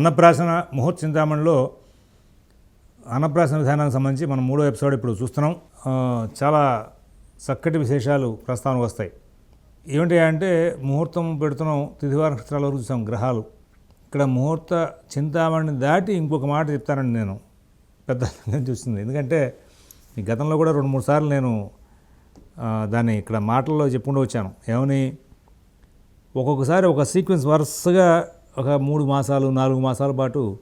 అన్నప్రాసన ముహూర్త చింతామణిలో అన్నప్రాసన విధానానికి సంబంధించి మనం మూడో ఎపిసోడ్ ఇప్పుడు చూస్తున్నాం. చాలా చక్కటి విశేషాలు ప్రస్తావనకు వస్తాయి. ఏమిటి అంటే ముహూర్తం పెడుతున్నాం తిథివార నక్షత్రాల వరకు చూసాం గ్రహాలు. ఇక్కడ ముహూర్త చింతామణిని దాటి ఇంకొక మాట చెప్తానండి నేను పెద్ద చూస్తుంది ఎందుకంటే ఈ గతంలో కూడా రెండు మూడు సార్లు నేను దాన్ని ఇక్కడ మాటల్లో చెప్పుకుంటూ వచ్చాను. ఏమని? ఒక్కొక్కసారి ఒక సీక్వెన్స్ వరుసగా ఒక మూడు మాసాలు నాలుగు మాసాల పాటు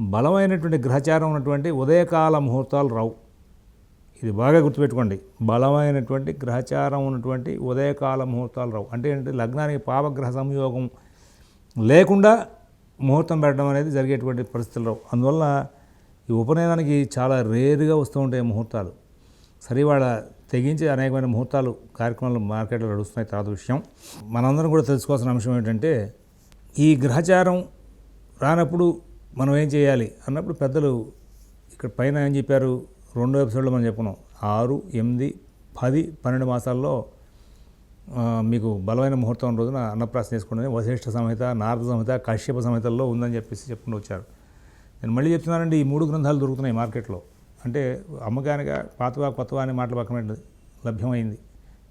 బలమైనటువంటి గ్రహచారం ఉన్నటువంటి ఉదయకాల ముహూర్తాలు రావు. ఇది బాగా గుర్తుపెట్టుకోండి. బలమైనటువంటి గ్రహచారం ఉన్నటువంటి ఉదయకాల ముహూర్తాలు రావు. అంటే ఏంటంటే లగ్నానికి పాపగ్రహ సంయోగం లేకుండా ముహూర్తం పెట్టడం అనేది జరిగేటువంటి పరిస్థితులు రావు. అందువల్ల ఈ ఉపనయనానికి చాలా రేరుగా వస్తూ ఉంటాయి ముహూర్తాలు. సరే వాళ్ళ తెగించి అనేకమైన ముహూర్తాలు కార్యక్రమాలు మార్కెట్లో నడుస్తున్నాయి. తర్వాత విషయం. మనందరం కూడా తెలుసుకోవాల్సిన అంశం ఏంటంటే ఈ గ్రహచారం రానప్పుడు మనం ఏం చేయాలి? అన్నప్పుడు పెద్దలు ఇక్కడ పైన ఏం చెప్పారు? రెండో ఎపిసోడ్లో మనం చెప్పుకున్నాం. ఆరు ఎనిమిది పది పన్నెండు మాసాల్లో మీకు బలమైన ముహూర్తం రోజున అన్నప్రాసన చేసుకునేది వశిష్ఠ సంహిత నారద సంహిత కశ్యప సంహితల్లో ఉందని చెప్పేసి చెప్పుకుంటూ వచ్చారు. నేను మళ్ళీ చెప్తున్నానండి ఈ మూడు గ్రంథాలు దొరుకుతున్నాయి మార్కెట్లో. అంటే అమ్మకానిగా పాతవా కొత్తవా అనే మాటలు పక్కన లభ్యమైంది.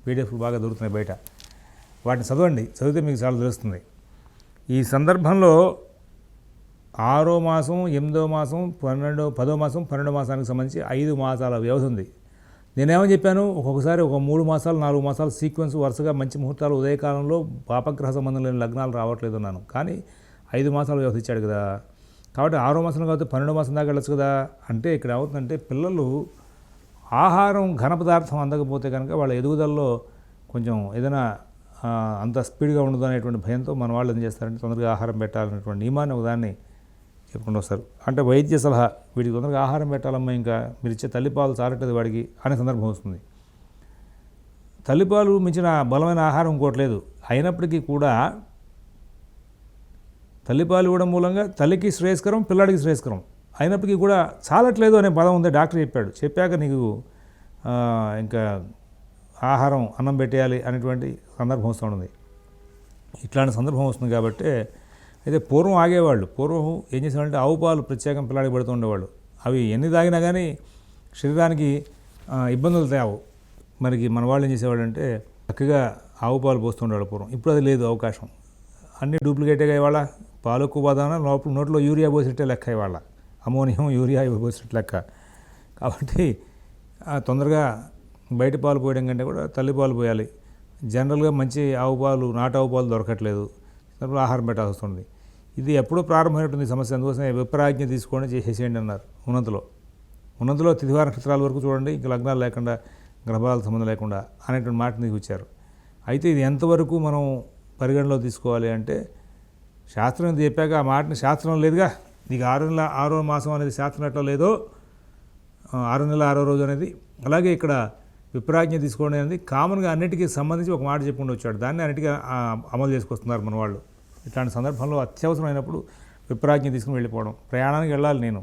పీడిఎఫ్లు బాగా దొరుకుతున్నాయి బయట. వాటిని చదవండి. చదివితే మీకు చాలా తెలుస్తుంది. ఈ సందర్భంలో ఆరో మాసం ఎనిమిదో మాసం పన్నెండో పదో మాసం పన్నెండో మాసానికి సంబంధించి ఐదు మాసాల వ్యవధి ఉంది. నేనేమని చెప్పాను? ఒక్కొక్కసారి ఒక మూడు మాసాలు నాలుగు మాసాలు సీక్వెన్స్ వరుసగా మంచి ముహూర్తాలు ఉదయకాలంలో పాపగ్రహ సంబంధం లేని లగ్నాలు రావట్లేదు అన్నాను. కానీ ఐదు మాసాలు వ్యవధి ఇచ్చాడు కదా. కాబట్టి ఆరో మాసం కాబట్టి పన్నెండో మాసం దాకా వెళ్ళచ్చు కదా. అంటే ఇక్కడ ఏమవుతుందంటే పిల్లలు ఆహారం ఘన పదార్థం అందకపోతే కనుక వాళ్ళ ఎదుగుదలలో కొంచెం ఏదైనా అంత స్పీడ్గా ఉండదు అనేటువంటి భయంతో మన వాళ్ళు ఏం చేస్తారంటే తొందరగా ఆహారం పెట్టాలనేటువంటి నియమాన్ని ఉదాహరణ చెప్పుకుంటూ వస్తారు. అంటే వైద్య సలహా వీడికి తొందరగా ఆహారం పెట్టాలమ్మా ఇంకా మీరు ఇచ్చే తల్లిపాలు చాలట్లేదు వాడికి అనే సందర్భం వస్తుంది. తల్లిపాలు మించిన బలమైన ఆహారం ఇంకోట్లేదు అయినప్పటికీ కూడా తల్లిపాలు ఇవ్వడం మూలంగా తల్లికి శ్రేయస్కరం పిల్లాడికి శ్రేయస్కరం. అయినప్పటికీ కూడా చాలట్లేదు అనే పదం ఉంది డాక్టర్ చెప్పాడు. చెప్పాక నీకు ఇంకా ఆహారం అన్నం పెట్టేయాలి అనేటువంటి సందర్భం వస్తుంది ఇట్లాంటి సందర్భం వస్తుంది కాబట్టి అయితే పూర్వం ఆగేవాళ్ళు పూర్వం ఏం చేసేవాళ్ళంటే ఆవు పాలు ప్రత్యేకం పిల్లాడికి పెడుతూ ఉండేవాళ్ళు. అవి ఎన్ని తాగినా కానీ శరీరానికి ఇబ్బందులు తేవు. మనకి మన వాళ్ళు ఏం చేసేవాళ్ళంటే చక్కగా ఆవు పాలు పోస్తుండేవాళ్ళు పూర్వం. ఇప్పుడు అది లేదు అవకాశం. అన్ని డూప్లికేట్గా ఇవాళ పాలు ఎక్కువ బాధాన లోపల నోట్లో యూరియా పోసినట్టే లెక్క ఇవాళ అమోనియం యూరియా ఇవి లెక్క. కాబట్టి తొందరగా బయట పాలు పోయడం కంటే కూడా తల్లి పాలు పోయాలి. జనరల్గా మంచి ఆవు పాలు నాటు ఆవు పాలు దొరకట్లేదు. ఆహారం పెట్టాల్సి వస్తుంది. ఇది ఎప్పుడో ప్రారంభమైనటువంటి సమస్య. అందుకోసమే విప్రాజ్ఞ తీసుకోండి చేసేసేయండి అన్నారు ఉన్నంతలో. ఉన్నంతలో తిథివార నక్షత్రాల వరకు చూడండి ఇంకా లగ్నాలు లేకుండా గ్రహాల సంబంధం లేకుండా అనేటువంటి మాట నీకు ఇచ్చారు. అయితే ఇది ఎంతవరకు మనం పరిగణలో తీసుకోవాలి అంటే శాస్త్రం చెప్పాక ఆ మాటని శాస్త్రం లేదుగా. నీకు ఆరు నెల ఆరో మాసం అనేది శాస్త్రం ఎట్లా లేదో ఆరు నెలల ఆరో రోజు అనేది. అలాగే ఇక్కడ విప్రాజ్ఞ తీసుకోవడం అనేది కామన్గా అన్నిటికీ సంబంధించి ఒక మాట చెప్పుకుంటూ వచ్చాడు. దాన్ని అన్నిటికీ అమలు చేసుకొస్తున్నారు మన వాళ్ళు. ఇట్లాంటి సందర్భంలో అత్యవసరమైనప్పుడు విప్రాజ్ఞ తీసుకుని వెళ్ళిపోవడం. ప్రయాణానికి వెళ్ళాలి నేను.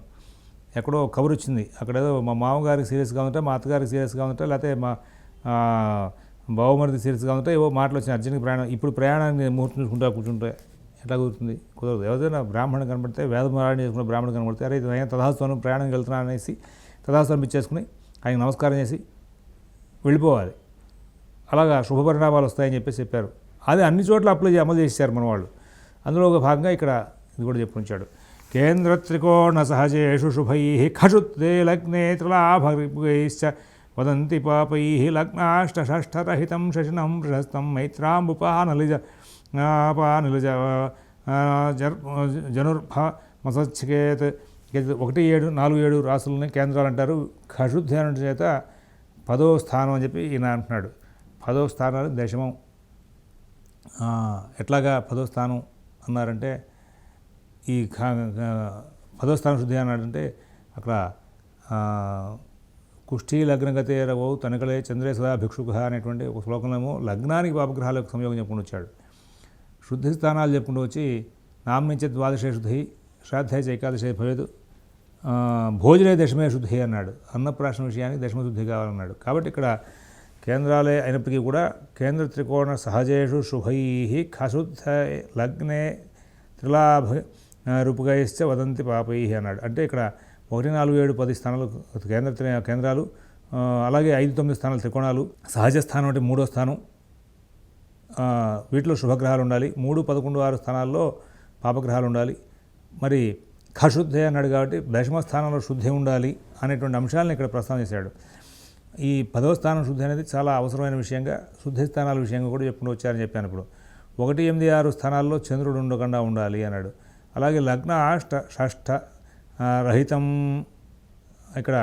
ఎక్కడో కబురు వచ్చింది. అక్కడ ఏదో మా మామగారికి సీరియస్గా ఉంటే మా అత్తగారికి సీరియస్గా ఉంటే లేకపోతే మా బావమరిది సీరియస్గా ఉంటే ఏవో మాటలు వచ్చినాయి. అర్జెంట్గా ప్రయాణం ఇప్పుడు ప్రయాణాన్ని ముహూర్తం చూసుకుంటా కూర్చుంటే ఎట్లా కుదురుతుంది? కుదరదు. ఎవరైనా బ్రాహ్మణం కనబడితే వేదమారాయణ చేసుకున్న బ్రాహ్మణుడు కనబడితే అరే ఇది నేను తదాస్తోనం ప్రయాణానికి వెళ్తున్నా అనేసి తదాస్తోనం ఇచ్చేసుకుని ఆయన నమస్కారం చేసి వెళ్ళిపోవాలి. అలాగా శుభ పరిణామాలు వస్తాయని చెప్పేసి చెప్పారు. అది అన్ని చోట్ల అప్లై అమలు చేశారు మన వాళ్ళు అందులో ఒక భాగంగా ఇక్కడ ఇది కూడా చెప్పుంచాడు. కేంద్ర త్రికోణ సహజేషు శుభై ఖషుత్తే లగ్నే త్రిలాభైశ్చ వదంతి పాపై లగ్నాష్టషష్ఠరహితం శశినం ప్రశస్తం మైత్రాంబుపానలిజ పానలిజ జర్ జనుర్భ మసచ్చేత్ ఒకటి ఏడు నాలుగు ఏడు రాసులని కేంద్రాలు అంటారు ఖశుద్ధి చేత పదో స్థానం అని చెప్పి ఈయన అంటున్నాడు. పదో స్థానాలు దశమం. ఎట్లాగా పదో స్థానం అన్నారంటే ఈ ఖా- పదో స్థానం శుద్ధి అన్నాడంటే అక్కడ కుష్ఠీ లగ్నగతే రవో తనకలే చంద్రే సదా భిక్షుక అనేటువంటి ఒక శ్లోకంలో లగ్నానికి పాపగ్రహాలకు సంయోగం చెప్పుకుంటూ వచ్చాడు. శుద్ధి స్థానాలు చెప్పుకుంటూ వచ్చి నామించే ద్వాదశే శుద్ధి శ్రాద్ధే చ భవేదు భోజనే దశమే శుద్ధి అన్నాడు. అన్నప్రాశన విషయానికి దశమ శుద్ధి కావాలన్నాడు. కాబట్టి ఇక్కడ కేంద్రాలే అయినప్పటికీ కూడా కేంద్ర త్రికోణ సహజేషు శుభై ఖశుద్ధ లగ్నే త్రిలాభ రూపుగాయిస్తే వదంతి పాపై అన్నాడు. అంటే ఇక్కడ ఒకటి నాలుగు ఏడు పది స్థానాలు కేంద్ర కేంద్రాలు అలాగే ఐదు తొమ్మిది స్థానాలు త్రికోణాలు సహజ స్థానం అంటే మూడో స్థానం వీటిలో శుభగ్రహాలు ఉండాలి. మూడు పదకొండు ఆరు స్థానాల్లో పాపగ్రహాలు ఉండాలి. మరి ఖశుద్ధి అన్నాడు కాబట్టి దశమ స్థానంలో శుద్ధి ఉండాలి అనేటువంటి అంశాలను ఇక్కడ ప్రస్తావన చేశాడు. ఈ పదవ స్థానం శుద్ధి అనేది చాలా అవసరమైన విషయంగా శుద్ధి స్థానాల విషయంగా కూడా చెప్పుకుంటూ వచ్చారని చెప్పాను ఇప్పుడు. ఒకటి ఎనిమిది ఆరు స్థానాల్లో చంద్రుడు ఉండకుండా ఉండాలి అన్నాడు. అలాగే లగ్న అష్ట షష్ఠ రహితం ఇక్కడ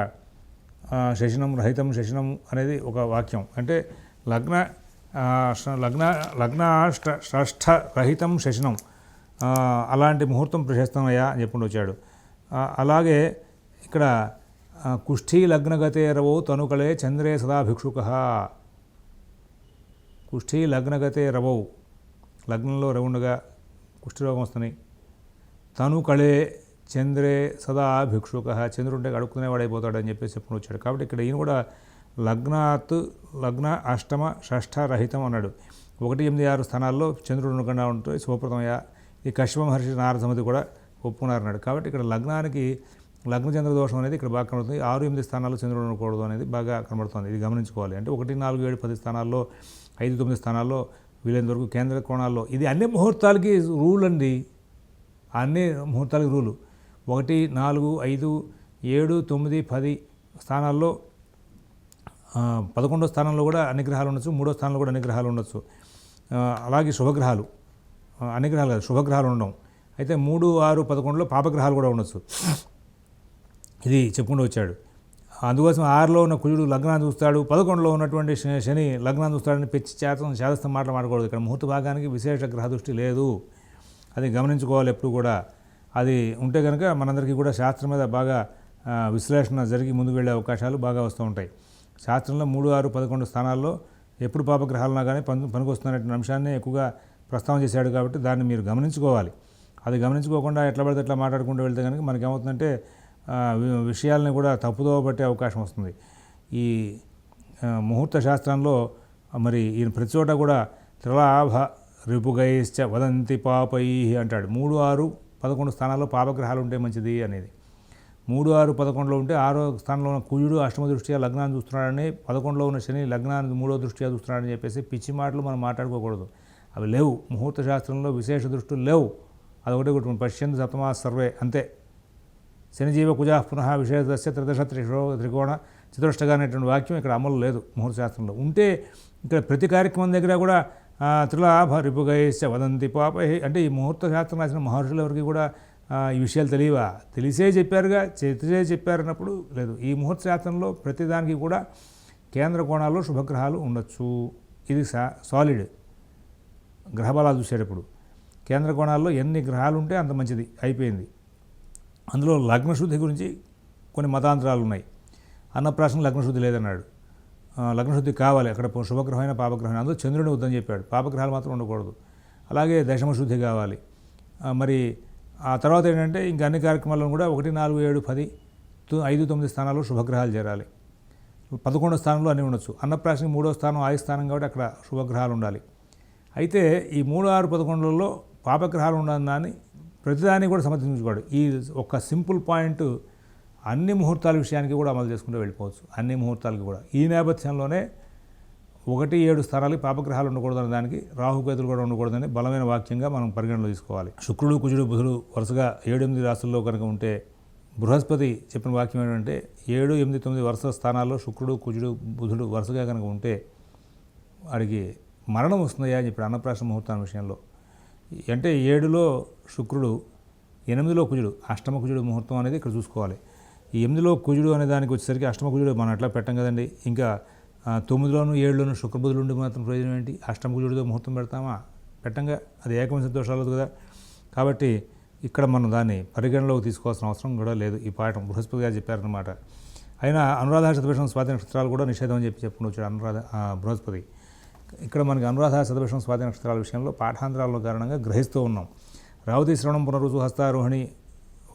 శశనం రహితం శశనం అనేది ఒక వాక్యం. అంటే లగ్న లగ్న లగ్న అష్ట షష్ఠ రహితం శశనం అలాంటి ముహూర్తం ప్రశస్తమయ్యా అని చెప్పుకుంటూ వచ్చాడు అలాగే ఇక్కడ ఆ, కుష్ఠీ లగ్నగతేరవో తనుకలే చంద్రే సదా భిక్షుక. కుష్ఠీ లగ్నగతే రవౌ లగ్నంలో రవుండగా కుష్ఠరోగం వస్తుంది తను కళే చంద్రే సదా భిక్షుక చంద్రుంటే అడుక్కునేవాడైపోతాడని చెప్పేసి చెప్పుకుని వచ్చాడు. కాబట్టి ఇక్కడ ఈయన కూడా లగ్నాత్ లగ్న అష్టమ షష్ఠ రహితం అన్నాడు. ఒకటి ఎనిమిది ఆరు స్థానాల్లో చంద్రుడు ఉండకుండా ఉంటే శుభప్రదమయ్య. ఈ కశ్యప మహర్షి నారద కూడా ఒప్పుకున్నారన్నాడు. కాబట్టి ఇక్కడ లగ్నానికి లగ్న చంద్ర దోషం అనేది ఇక్కడ బాగా కనబడుతుంది. ఆరు ఎనిమిది స్థానాల్లో చంద్రుడు ఉండకూడదు అనేది బాగా కనబడుతుంది. ఇది గమనించుకోవాలి. అంటే ఒకటి నాలుగు ఏడు పది స్థానాల్లో ఐదు తొమ్మిది స్థానాల్లో వీలైనంత వరకు కేంద్ర కోణాల్లో ఇది అన్ని ముహూర్తాలకి రూల్ అండి. అన్ని ముహూర్తాలకి రూలు. ఒకటి నాలుగు ఐదు ఏడు తొమ్మిది పది స్థానాల్లో పదకొండో స్థానంలో కూడా అన్ని గ్రహాలు ఉండొచ్చు. మూడో స్థానంలో కూడా అన్ని గ్రహాలు ఉండొచ్చు. అలాగే శుభగ్రహాలు. అన్ని గ్రహాలు కాదు శుభగ్రహాలు ఉండవు. అయితే మూడు ఆరు పదకొండులో పాపగ్రహాలు కూడా ఉండొచ్చు. ఇది చెప్పుకుంటూ వచ్చాడు. అందుకోసం ఆరులో ఉన్న కుజుడు లగ్నాన్ని చూస్తాడు పదకొండులో ఉన్నటువంటి శని లగ్నాన్ని చూస్తాడని పిచ్చి చేతం శాదస్థం మాటలు మాడకూడదు ఇక్కడ ముహూర్త భాగానికి విశేష గ్రహ దృష్టి లేదు. అది గమనించుకోవాలి ఎప్పుడు కూడా. అది ఉంటే కనుక మనందరికీ కూడా శాస్త్రం మీద బాగా విశ్లేషణ జరిగి ముందుకు వెళ్ళే అవకాశాలు బాగా వస్తూ ఉంటాయి. శాస్త్రంలో మూడు ఆరు పదకొండు స్థానాల్లో ఎప్పుడు పాపగ్రహాలున్నా కానీ పని పనికొస్తున్నటువంటి అంశాన్ని ఎక్కువగా ప్రస్తావన చేశాడు కాబట్టి దాన్ని మీరు గమనించుకోవాలి. అది గమనించుకోకుండా ఎట్లా పడితే ఎట్లా మాట్లాడుకుంటూ వెళ్తే కనుక మనకి విషయాలని విషయాల్ని కూడా తప్పుదోవ పట్టే అవకాశం వస్తుంది. ఈ ముహూర్త శాస్త్రంలో మరి ఈయన ప్రతి చోట కూడా త్రిలాభ రిపుగైశ్చ వదంతి పాపై అంటాడు. మూడు ఆరు పదకొండు స్థానాల్లో పాపగ్రహాలు ఉంటే మంచిది అనేది. మూడు ఆరు పదకొండులో ఉంటే ఆరో స్థానంలో ఉన్న కుయుడు అష్టమ దృష్ట్యా లగ్నాన్ని చూస్తున్నాడని పదకొండులో ఉన్న శని లగ్నాన్ని మూడో దృష్ట్యా చూస్తున్నాడని చెప్పేసి పిచ్చి మాటలు మనం మాట్లాడుకోకూడదు. అవి లేవు. ముహూర్త శాస్త్రంలో విశేష దృష్టులు లేవు. అదొకటి ఒకటి పశ్యంతు సప్తమా సర్వే అంతే. శనిజీవ కుజా పునః విశేషస్య త్రిదశ త్రిశో త్రికోణ చతురష్టగా అనేటువంటి వాక్యం ఇక్కడ అమలు లేదు ముహూర్త శాస్త్రంలో. ఉంటే ఇక్కడ ప్రతి కార్యక్రమం దగ్గర కూడా త్రిలాభ రిపుగైస్య వదంతి పాపై అంటే ఈ ముహూర్త శాస్త్రం రాసిన మహర్షులెవరికి కూడా ఈ విషయాలు తెలియవా? తెలిసే చెప్పారుగా తెలిసే చెప్పారన్నప్పుడు లేదు. ఈ ముహూర్త శాస్త్రంలో ప్రతిదానికి కూడా కేంద్ర కోణాల్లో శుభగ్రహాలు ఉండొచ్చు. ఇది సా సాలిడ్ గ్రహబలాలు చూసేటప్పుడు. కేంద్ర కోణాల్లో ఎన్ని గ్రహాలు ఉంటే అంత మంచిది అయిపోయింది. అందులో లగ్నశుద్ధి గురించి కొన్ని మతాంతరాలు ఉన్నాయి అన్నప్రాసన లగ్నశుద్ధి లేదన్నాడు. లగ్నశుద్ధి కావాలి అక్కడ శుభగ్రహమైన పాపగ్రహం. అందులో చంద్రుని వద్దని చెప్పాడు. పాపగ్రహాలు మాత్రం ఉండకూడదు. అలాగే దశమశుద్ధి కావాలి. మరి ఆ తర్వాత ఏంటంటే ఇంకా అన్ని కార్యక్రమాలను కూడా ఒకటి నాలుగు ఏడు పది తొ- ఐదు తొమ్మిది స్థానాల్లో శుభగ్రహాలు చేరాలి. పదకొండో స్థానంలో అన్నీ ఉండొచ్చు. అన్నప్రాసన మూడో స్థానం ఆయు స్థానం కాబట్టి అక్కడ శుభగ్రహాలు ఉండాలి. అయితే ఈ మూడు ఆరు పదకొండులలో పాపగ్రహాలు ఉండని దాన్ని ప్రతిదాన్ని కూడా సమర్థించుకోడు. ఈ ఒక సింపుల్ పాయింట్ అన్ని ముహూర్తాల విషయానికి కూడా అమలు చేసుకుంటూ వెళ్ళిపోవచ్చు. అన్ని ముహూర్తాలకి కూడా. ఈ నేపథ్యంలోనే ఒకటి ఏడు స్థానాలకి పాపగ్రహాలు ఉండకూడదనే దానికి రాహుకేతులు కూడా ఉండకూడదని బలమైన వాక్యంగా మనం పరిగణలో తీసుకోవాలి. శుక్రుడు కుజుడు బుధుడు వరుసగా ఏడు ఎనిమిది రాసుల్లో కనుక ఉంటే బృహస్పతి చెప్పిన వాక్యం ఏంటంటే ఏడు ఎనిమిది తొమ్మిది వరుస స్థానాల్లో శుక్రుడు కుజుడు బుధుడు వరుసగా కనుక ఉంటే వాడికి మరణం వస్తుందయ్యా అని చెప్పాడు అన్నప్రాసన ముహూర్తం విషయంలో. అంటే ఏడులో శుక్రుడు ఎనిమిదిలో కుజుడు అష్టమ కుజుడు ముహూర్తం అనేది ఇక్కడ చూసుకోవాలి. ఈ ఎనిమిదిలో కుజుడు అనే దానికి వచ్చేసరికి అష్టమ కుజుడు మనం అట్లా పెట్టం కదండి. ఇంకా తొమ్మిదిలోను ఏడులోను శుక్రబుధులు ఉండి మాత్రం ప్రయోజనం ఏంటి? అష్టమ కుజుడితో ముహూర్తం పెడతామా? పెట్టంగా. అది ఏకమైన దోషాలు కదా. కాబట్టి ఇక్కడ మనం దాన్ని పరిగణలోకి తీసుకోవాల్సిన అవసరం కూడా లేదు. ఈ పాఠం బృహస్పతి గారు చెప్పారనమాట అయినా అనురాధ శతభిషం స్వాతి నక్షత్రాలు కూడా నిషేధం అని చెప్పి చెప్పుకుని వచ్చాడు అనురాధ బృహస్పతి. ఇక్కడ మనకి అనురాధ శతభిషం స్వాతి నక్షత్రాల విషయంలో పాఠాంతరాల కారణంగా గ్రహిస్తూ ఉన్నాం. రావతి శ్రవణం పునరుజు హస్తారోహిణి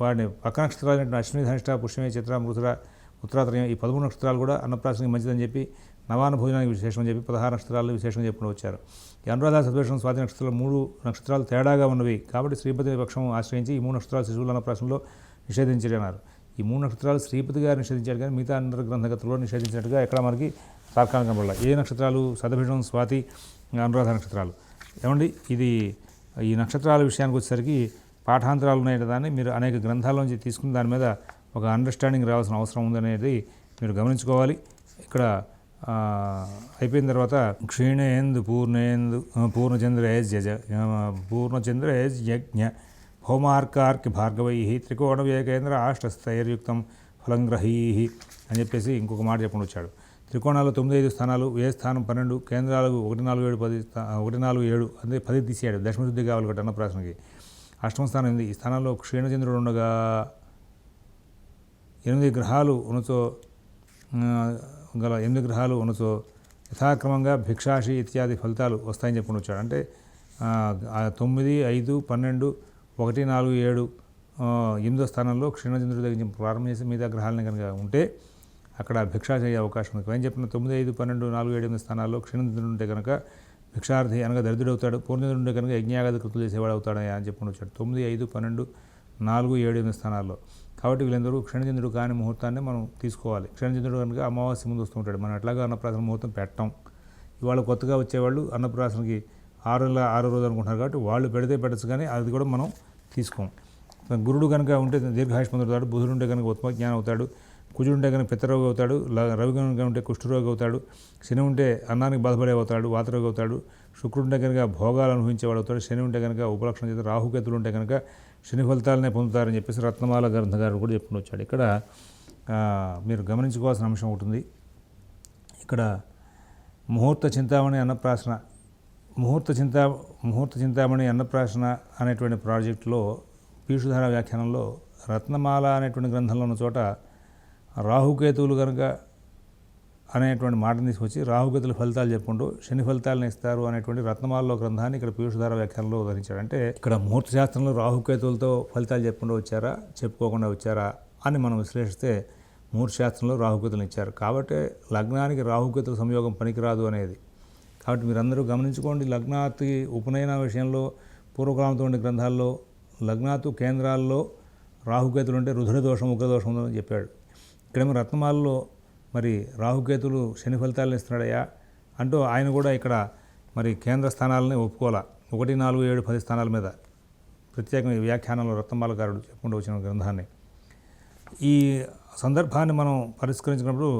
వాడిని పక్క నక్షత్రాలు అశ్విని ధనిష్ట పుష్యమే చిత్ర మృతుర ఉత్తరాత్రయం ఈ పదమూడు నక్షత్రాలు కూడా అన్నప్రాసనకి మంచిదని చెప్పి నవానుభోజనానికి విశేషం అని చెప్పి పదహారు నక్షత్రాలు విశేషం చెప్పుకుని వచ్చారు. ఈ అనురాధ సద్వేషం స్వాతి నక్షత్రాలు మూడు నక్షత్రాలు తేడాగా ఉన్నవి. కాబట్టి శ్రీపతి పక్షం ఆశ్రయించి ఈ మూడు నక్షత్రాలు శిశువుల అన్నప్రాసనలో నిషేధించారన్నారు ఈ మూడు నక్షత్రాలు శ్రీపతి గారు నిషేధించారు కానీ మిగతా అందరి గ్రంథగతుల్లో నిషేధించినట్టుగా ఎక్కడ మనకి తాత్కాలిక కనబడాల ఏ నక్షత్రాలు? సదభిషం స్వాతి అనురాధ నక్షత్రాలు. ఏమండి? ఇది ఈ నక్షత్రాల విషయానికి వచ్చేసరికి పాఠాంతరాలు ఉన్నాయి దాన్ని మీరు అనేక గ్రంథాల్లోంచి తీసుకుని దాని మీద ఒక అండర్స్టాండింగ్ రావాల్సిన అవసరం ఉందనేది మీరు గమనించుకోవాలి. ఇక్కడ అయిపోయిన తర్వాత క్షీణేందు పూర్ణేందు పూర్ణచంద్ర ఏజ్ యజ పూర్ణచంద్ర ఏజ్ యజ్ఞ భౌమార్కార్కి భార్గవై త్రికోణ వివేకేంద్ర ఆష్టస్థైర్యుక్తం ఫలంగ్రహీ అని చెప్పేసి ఇంకొక మాట చెప్పండి వచ్చాడు. త్రికోణాలు తొమ్మిది ఐదు స్థానాలు ఏ స్థానం పన్నెండు కేంద్రాలు ఒకటి నాలుగు ఏడు పది స్థా- ఒకటి నాలుగు ఏడు అంటే పది తీసేయాడు దశమశుద్ధి కావాలి ఒకటి అన్నప్రాసనకి అష్టమ స్థానం ఉంది ఈ స్థానంలో క్షీణచంద్రుడు ఉండగా ఎనిమిది గ్రహాలు ఉన్నచో గల ఎనిమిది గ్రహాలు ఉన్నచో యథాక్రమంగా భిక్షాషి ఇత్యాది ఫలితాలు వస్తాయని చెప్పుకుని వచ్చాడు అంటే తొమ్మిది ఐదు పన్నెండు ఒకటి నాలుగు ఏడు ఎనిమిదో స్థానంలో క్షీణచంద్రుడి దగ్గర ప్రారంభం చేసి మిగతా గ్రహాలని కనుక ఉంటే అక్కడ భిక్షాషి అయ్యే అవకాశం ఉంది. పైన చెప్పిన తొమ్మిది ఐదు పన్నెండు నాలుగు ఏడు ఎనిమిది స్థానాల్లో క్షీణచంద్రుడు కనుక భిక్షార్థి అనగా దరిద్రుడవుతాడు. అవుతాడు కనుక యజ్ఞాగాది కృతులు చేసేవాడు అవుతాడని అని చెప్పుకుని వచ్చాడు తొమ్మిది ఐదు పన్నెండు నాలుగు ఏడు ఎనిమిది స్థానాల్లో. కాబట్టి వీళ్ళందరూ క్షణచంద్రుడు కాని ముహూర్తాన్ని మనం తీసుకోవాలి. క్షణచంద్రుడు కనుక అమావాస్య ముందు వస్తూ ఉంటాడు. మనం ఎట్లాగా అన్నప్రాసన ముహూర్తం పెట్టం. ఇవాళ కొత్తగా వచ్చేవాళ్ళు అన్నప్రాసనకి ఆరు నెలల ఆరో రోజు అనుకుంటున్నారు కాబట్టి వాళ్ళు పెడితే పెట్టచ్చు కానీ అది కూడా మనం తీసుకోం. గురుడు కనుక ఉంటే దీర్ఘాయుష్మంతుడు అవుతాడు. బుధుడు ఉంటే కనుక ఉత్తమ జ్ఞానం అవుతాడు. కుజుడు ఉంటే కనుక పిత్తరోగి అవుతాడు రవి కనుక ఉంటే కుష్ఠరోగి అవుతాడు శని ఉంటే అన్నానికి బాధపడే అవుతాడు వాతరోగి అవుతాడు శుక్రుడు ఉంటే కనుక భోగాలు అనుభవించేవాడు అవుతాడు శని ఉంటే కనుక ఉపలక్షణం చేత రాహుకేతులు ఉంటే కనుక శని ఫలితాలనే పొందుతారని చెప్పేసి రత్నమాల గ్రంథగారు కూడా చెప్పుకుని వచ్చాడు. ఇక్కడ మీరు గమనించుకోవాల్సిన అంశం ఉంటుంది ఇక్కడ ముహూర్త చింతామణి అన్నప్రాసన ముహూర్త చింతా ముహూర్త చింతామణి అన్నప్రాసన అనేటువంటి ప్రాజెక్టులో పీషుధార వ్యాఖ్యానంలో రత్నమాల అనేటువంటి గ్రంథంలో ఉన్న చోట రాహుకేతువులు కనుక అనేటువంటి మాటను తీసుకొచ్చి రాహుకేతుల ఫలితాలు చెప్పుకుంటూ శని ఫలితాలను ఇస్తారు అనేటువంటి రత్నమాలలో గ్రంథాన్ని ఇక్కడ పీయూషధార వ్యాఖ్యానంలో ఉదరించాడు అంటే ఇక్కడ ముహూర్త శాస్త్రంలో రాహుకేతువులతో ఫలితాలు చెప్పుకుంటూ వచ్చారా చెప్పుకోకుండా వచ్చారా అని మనం విశ్లేషిస్తే ముహూర్త శాస్త్రంలో రాహుకేతులను ఇచ్చారు. కాబట్టి లగ్నానికి రాహుకేతుల సంయోగం పనికిరాదు అనేది. కాబట్టి మీరందరూ గమనించుకోండి లగ్నాతి ఉపనయన విషయంలో పూర్వకాలంతో ఉండే గ్రంథాల్లో లగ్నాతు కేంద్రాల్లో రాహుకేతులు ఉంటే రుధిర దోషం ఉగ్ర ఉందని చెప్పాడు. ఇక్కడేమో రత్నమాలలో మరి రాహుకేతులు శని ఫలితాలను ఇస్తున్నాడయ్యా అంటూ ఆయన కూడా ఇక్కడ మరి కేంద్ర స్థానాలని ఒప్పుకోవాలా. ఒకటి నాలుగు ఏడు పది స్థానాల మీద ప్రత్యేకంగా ఈ వ్యాఖ్యానంలో రత్నమాలకారుడు చెప్పుకుంటూ వచ్చిన గ్రంథాన్ని. ఈ సందర్భాన్ని మనం పరిష్కరించినప్పుడు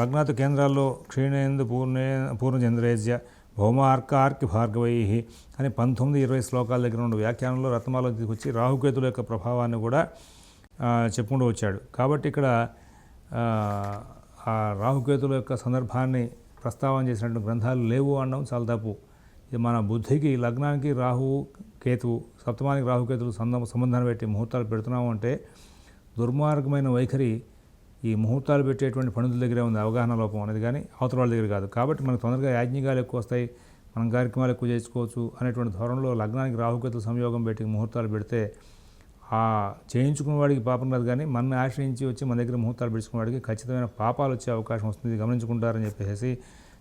లగ్నాథ కేంద్రాల్లో క్షీణేందు పూర్ణే పూర్ణచంద్రేజ్య భౌమార్కార్కి భార్గవై అని పంతొమ్మిది ఇరవై శ్లోకాల దగ్గర ఉన్న వ్యాఖ్యానంలో రత్నమాల తీసుకొచ్చి రాహుకేతుల యొక్క ప్రభావాన్ని కూడా చెప్పుకుంటూ వచ్చాడు. కాబట్టి ఇక్కడ ఆ, రాహుకేతుల యొక్క సందర్భాన్ని ప్రస్తావన చేసినటువంటి గ్రంథాలు లేవు అనడం చాలా తప్పు. ఇది మన బుద్ధికి లగ్నానికి రాహువు కేతువు సప్తమానికి రాహుకేతులు సంబంధం సంబంధాన్ని పెట్టి ముహూర్తాలు పెడుతున్నాము అంటే దుర్మార్గమైన వైఖరి ఈ ముహూర్తాలు పెట్టేటువంటి పండితుల దగ్గరే ఉంది అవగాహన లోపం అనేది కానీ అవతల వాళ్ళ దగ్గర కాదు. కాబట్టి మనకు తొందరగా యాజ్ఞికాలు ఎక్కువ వస్తాయి మనం కార్యక్రమాలు ఎక్కువ చేసుకోవచ్చు అనేటువంటి ధోరణిలో లగ్నానికి రాహుకేతుల సంయోగం పెట్టి ముహూర్తాలు పెడితే ఆ చేయించుకున్న వాడికి పాపం రాదు కానీ మన ఆశ్రయించి వచ్చి మన దగ్గర ముహూర్తాలు పెట్టుకున్న వాడికి ఖచ్చితమైన పాపాలు వచ్చే అవకాశం వస్తుంది. గమనించుకుంటారని చెప్పేసి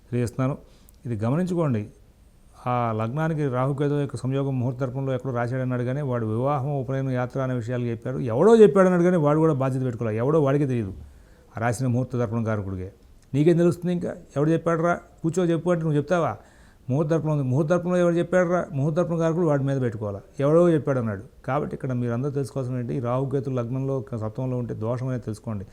తెలియజేస్తున్నాను. ఇది గమనించుకోండి. ఆ లగ్నానికి రాహుకేతు యొక్క సంయోగం ముహూర్తర్పంలో ఎక్కడో రాశాడన్నాడు కానీ వాడు వివాహం ఉపనయనం యాత్ర అనే విషయాలు చెప్పారు. ఎవడో చెప్పాడు అన్నాడు కానీ వాడు కూడా బాధ్యత పెట్టుకోవాలి ఎవడో వాడికి తెలియదు. ఆ రాసిన ముహూర్త దర్పణం కారకుడిగే నీకేం తెలుస్తుంది ఇంకా? ఎవడు చెప్పాడురా? కూర్చో చెప్పు అంటే నువ్వు చెప్తావా? ముహూర్తర్పణం ఉంది. ముహూర్తర్పణంలో ఎవరు చెప్పాడురా? ముహూర్తర్పణ కారకుడు వాడి మీద పెట్టుకోవాలి? ఎవడో చెప్పాడు అన్నాడు. కాబట్టి ఇక్కడ మీరు అందరూ తెలుసుకోవాల్సిన ఏంటి? రాహుకేతులు లగ్నంలో సప్తంలో ఉంటే దోషం అనేది తెలుసుకోండి.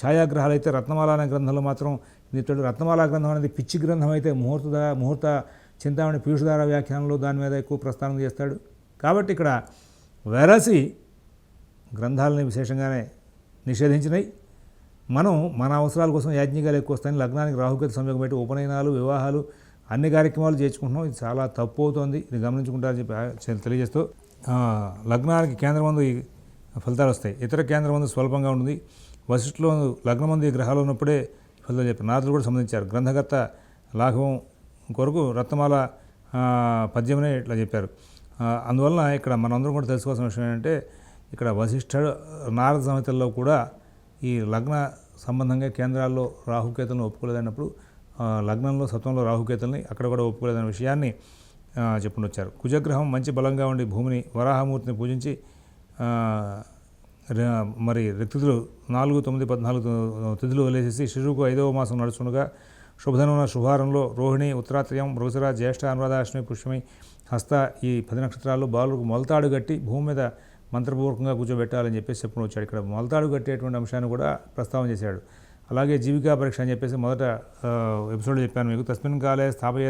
ఛాయాగ్రహాలు అయితే రత్నమాల అనే గ్రంథంలో మాత్రం ఇతడు రత్నమాల గ్రంథం అనేది పిచ్చి గ్రంథం అయితే ముహూర్త ముహూర్త చింతామణి పీయూషధార వ్యాఖ్యానంలో దాని మీద ఎక్కువ ప్రస్తావన చేస్తాడు. కాబట్టి ఇక్కడ వెరసి గ్రంథాలని విశేషంగానే నిషేధించినాయి మనం మన అవసరాల కోసం యాజ్ఞికాలు ఎక్కువ వస్తాయని లగ్నానికి రాహుకేతు సంయోగం పెట్టి ఉపనయనాలు వివాహాలు అన్ని కార్యక్రమాలు చేర్చుకుంటున్నాం. ఇది చాలా తప్పు అవుతుంది. ఇది గమనించుకుంటారని చెప్పి తెలియజేస్తూ లగ్నానికి కేంద్ర మందు ఫలితాలు వస్తాయి. ఇతర కేంద్రమందు స్వల్పంగా ఉంటుంది. వశిష్ఠలో లగ్నమందు ఈ గ్రహాలు ఉన్నప్పుడే ఫలితాలు చెప్పారు. నాథులు కూడా సంబంధించారు. గ్రంథకర్త లాఘవం కొరకు రత్నమాల పద్యమనే ఇట్లా చెప్పారు. అందువలన ఇక్కడ మనందరం కూడా తెలుసుకోవాల్సిన విషయం ఏంటంటే ఇక్కడ వశిష్ఠ నారద సంహితల్లో కూడా ఈ లగ్న సంబంధంగా కేంద్రాల్లో రాహుకేతలను ఒప్పుకోలేదన్నప్పుడు లగ్నంలో సత్వంలో రాహుకేతుల్ని అక్కడ కూడా ఒప్పుకోలేదన్న విషయాన్ని ఆ, కుజగ్రహం మంచి బలంగా ఉండి భూమిని వరాహమూర్తిని పూజించి మరి రిక్తులు నాలుగు తొమ్మిది పద్నాలుగు తిథులు వదిలేసేసి శిశువుకు ఐదవ మాసం నడుచుండగా శుభధనున శుభారంలో రోహిణి ఉత్తరాత్రయం మృగశిర జ్యేష్ఠ అనురాధ అష్టమి పుష్యమి హస్త ఈ పది నక్షత్రాలు బాలుకు మొలతాడు కట్టి భూమి మీద మంత్రపూర్వకంగా కూర్చోబెట్టాలని చెప్పేసి చెప్పుకుని వచ్చాడు ఇక్కడ మొలతాడు కట్టేటువంటి అంశాన్ని కూడా ప్రస్తావన చేశాడు. అలాగే జీవికా పరీక్ష అని చెప్పేసి మొదట ఎపిసోడ్ ఎపిసోడ్లో చెప్పాను మీకు. తస్మిన్ కాలే స్థాపయ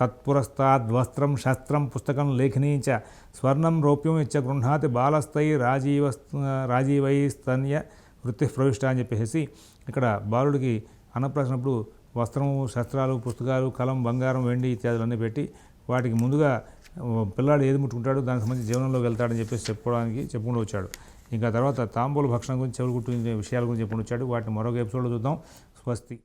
తత్పురస్తాద్ వస్త్రం శస్త్రం పుస్తకం లేఖనీంచ స్వర్ణం రౌప్యం ఇచ్చ గృహాతి బాలస్థై రాజీవ రాజీవై స్తన్య వృత్తి ప్రవిష్ట అని చెప్పేసి ఇక్కడ బాలుడికి అన్నప్రాసినప్పుడు వస్త్రము శస్త్రాలు పుస్తకాలు కలం బంగారం వెండి ఇత్యాదులన్నీ పెట్టి వాటికి ముందుగా పిల్లాడు ఏది ముట్టుకుంటాడో దానికి సంబంధించి జీవనంలోకి వెళ్తాడని చెప్పేసి చెప్పుకోవడానికి చెప్పుకుంటూ వచ్చాడు. ఇంకా తర్వాత తాంబూల భక్షణం గురించి చెవులు కుట్టు విషయాల గురించి చెప్పుకుంటూ వచ్చాడు. వాటిని మరొక ఎపిసోడ్లో చూద్దాం. స్వస్తి.